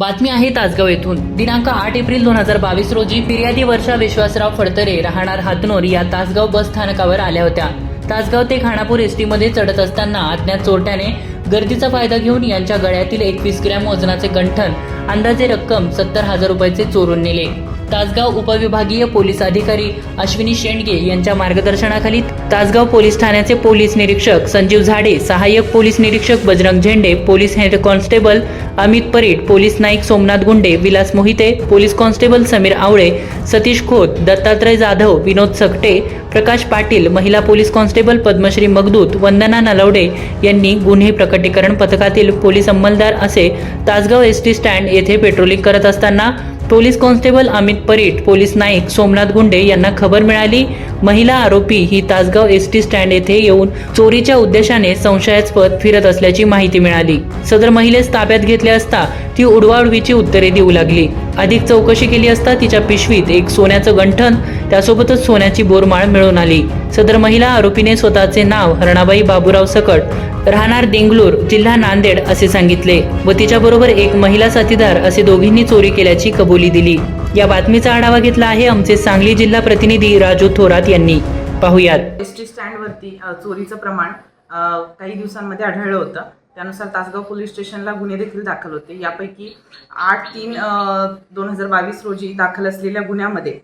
बातमी आहे तासगाव येथून. दिनांक आठ एप्रिल दोन हजार बावीस रोजी फिर्यादी वर्षा विश्वासराव फडतरे राहणार हातनोर या तासगाव बस स्थानकावर आल्या होत्या. तासगाव ते खानापूर एसमध्ये चढत असताना अज्ञात चोरट्याने गर्दीचा फायदा घेऊन यांच्या गळ्यातील एकवीस ग्रॅम वजनाचे गंठन अंदाजे रक्कम सत्तर हजार रुपयाचे चोरून नेले. तासगाव उपविभागीय पोलीस अधिकारी अश्विनी शेंडगे यांच्या मार्गदर्शनाखाली तासगाव पोलीस ठाण्याचे पोलीस निरीक्षक संजीव झाडे सहाय्यक पोलीस निरीक्षक Bajrang Zende police head constable Amit Parit police Naik Somnath Gunde Vilas Mohite police constable Sameer Awale Satish Khot Dattatray Jadhav Vinod Sakate Prakash Patil महिला पोलीस कॉन्स्टेबल पद्मश्री मगदूत वंदना नलवडे यांनी गुन्हे प्रकटीकरण पथकातील पोलीस अंमलदार असे तासगाव एस टी स्टँड येथे patrolling करत असताना police constable Amit Parit police Naik Somnath Gunde यांना खबर मिळाली. महिला आरोपी ही तासगाव एस टी स्टँड येथे येऊन चोरीच्या उद्देशाने संशयास्पद फिरत असल्याची माहिती मिळाली. सदर महिलेस ताब्यात घेतले असता ती उडवाउडवीची उत्तरे देऊ लागली. अधिक चौकशी केली असता तिच्या पिशवीत एक सोन्याचं गंठन त्यासोबतच सोन्याची बोरमाळ मिळून आली. सदर महिला आरोपीने स्वतःचे नाव हरणाबाई बाबूराव सकट राहणार देंगलूर जिल्हा नांदेड असे सांगितले व तिच्याबरोबर एक महिला साथीदार असे दोघींनी चोरी केल्याची कबुली दिली. या बातमीचा आढावा घेतला आहे आमचे सांगली जिल्हा प्रतिनिधी राजू थोरात यांनी. पाहुयात. एस टी स्टँडवरती चोरीचं प्रमाण काही दिवसांमध्ये आढळलं होतं. त्यानुसार तासगाव पोलीस स्टेशनला गुन्हे देखील दाखल होते. यापैकी आठ तीन दोन हजार बावीस रोजी दाखल असलेल्या गुन्ह्यामध्ये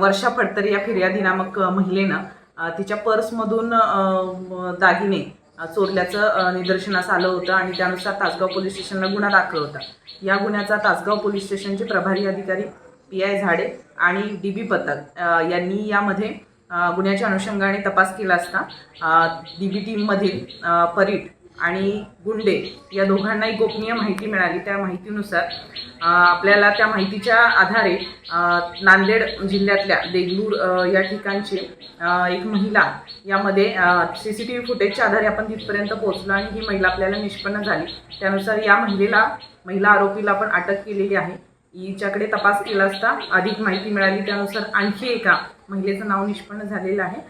वर्षा फडतरे या फिर्यादी नामक महिलेनं तिच्या पर्समधून दागिने चोरल्याचं निदर्शनास आलं होतं आणि त्यानुसार तासगाव पोलीस स्टेशनला गुन्हा दाखल होता. या गुन्ह्याचा तासगाव पोलीस स्टेशनचे प्रभारी अधिकारी पी आय झाडे आणि डी बी पथक यांनी यामध्ये गुन्ह्याच्या अनुषंगाने तपास केला असता. डी बी टीममधील परीट आणि गुंडे या दोघांनाही गोपनीय माहिती मिळाली. त्या माहितीनुसार आपल्याला त्या माहितीच्या आधारे नांदेड जिल्ह्यातल्या देगलूर या ठिकाणची एक महिला यामध्ये सी सी टी व्ही फुटेजच्या आधारे आपण तिथपर्यंत पोहोचलो आणि ही महिला आपल्याला निष्पन्न झाली. त्यानुसार या महिलेला महिला आरोपीला आपण अटक केलेली आहे. हिच्याकडे तपास केला असता अधिक माहिती मिळाली. त्यानुसार आणखी एका महिलेचं नाव निष्पन्न झालेलं आहे.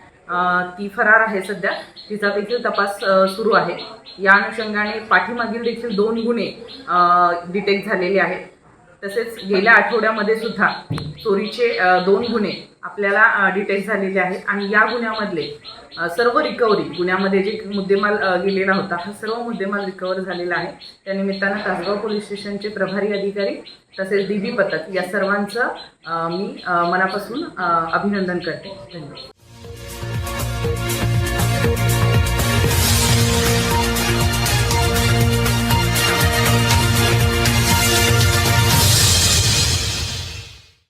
ती फरार आहे सध्या. तिचा देखील तपास सुरू आहे. या अनुषंगाने पाठीमागील देखील दोन गुन्हे डिटेक्ट झालेले आहेत. तसेच गेल्या आठवड्यामध्ये सुद्धा चोरीचे दोन गुन्हे आपल्याला डिटेक्ट झालेले आहेत. आणि या गुन्ह्यामधले सर्व रिकव्हरी गुन्ह्यामध्ये जे मुद्देमाल गेलेला होता हा सर्व मुद्देमाल रिकवर झालेला आहे. त्यानिमित्तानं तासगाव पोलीस स्टेशनचे प्रभारी अधिकारी तसेच डी बी पथक या सर्वांचं मी मनापासून अभिनंदन करते. धन्यवाद. Thank you.